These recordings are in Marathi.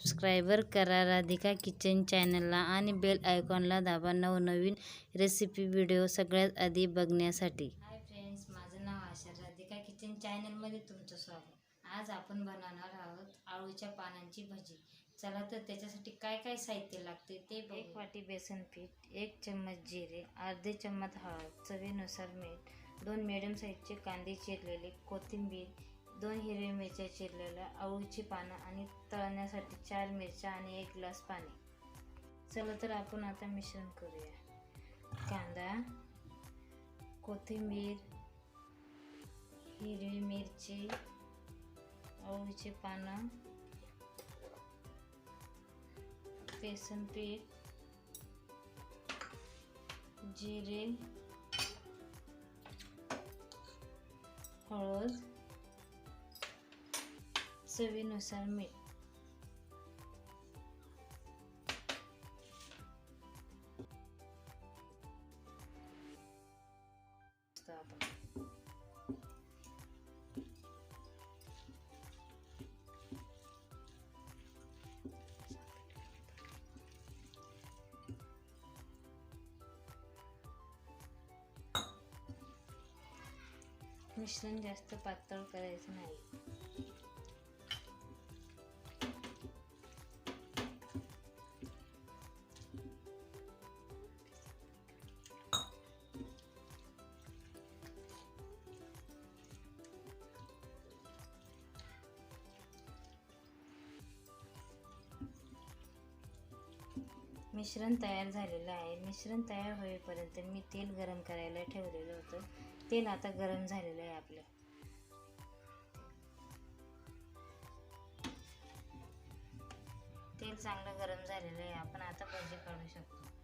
सबस्क्रायबर करा. राधिका किचन चॅनलला आणि बेल आयकॉनला दाबा नवनवीन रेसिपी व्हिडिओ सगळ्यात आधी बघण्यासाठी. हाय फ्रेंड्स माझं नाव आशा. राधिका किचन चॅनलमध्ये तुमचं स्वागत. आज आपण बनवणार आहोत आळूच्या पानांची भजी. चला तर त्याच्यासाठी काय काय साहित्य लागते ते. एक वाटी बेसन पीठ एक चम्मच जिरे अर्धे चम्मच हळद चवीनुसार मीठ दोन मिडियम साईजचे कांदे चिरलेले कोथिंबीर दोन हिरव्या मिरच्या चिरलेल्या आवळीची पानं आणि तळण्यासाठी चार मिरच्या आणि एक ग्लास पाणी. चला तर आपण आता मिश्रण करूया. कांदा कोथिंबीर हिरवी मिरची अळूची पानं बेसन पीठ जिरे हळद चवीनुसार मीठ मिश्रण जास्त पातळ करायचं नाही मिश्रण तयार झालेलं आहे. मिश्रण तयार होईपर्यंत मी तेल गरम करायला ठेवलेलं होतं. तेल आता गरम झालेलं आहे आपलं. तेल चांगलं गरम झालेलं आहे. आपण आता भजी काढू शकतो.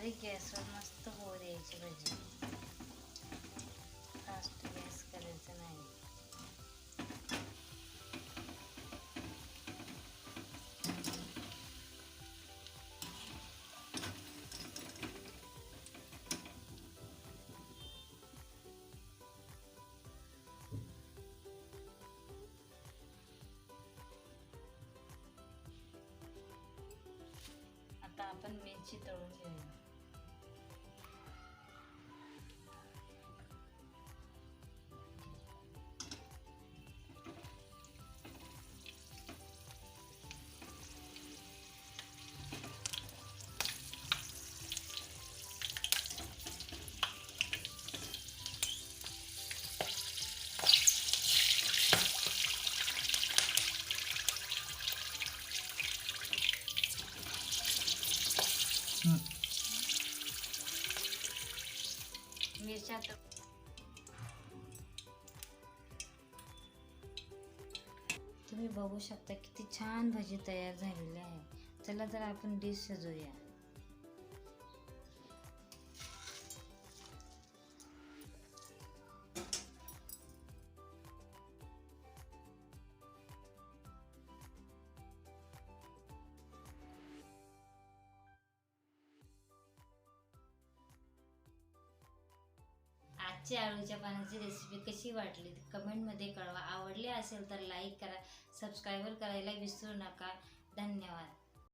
बारीक गॅसवर मस्त होऊ द्यायची भजी फास्ट गॅस करायचं नाही आता आपण मिरची तळून घेऊया मिरच्या तुम्ही बघू शकता किती छान भजी तयार झालेली आहे. चला तर आपण डिश सजवूया आजची आळूच्या पानाची रेसिपी कशी वाटली? कमेंटमध्ये कळवा. आवडली असेल तर लाईक करा सबस्क्राईबर करायला विसरू नका. धन्यवाद.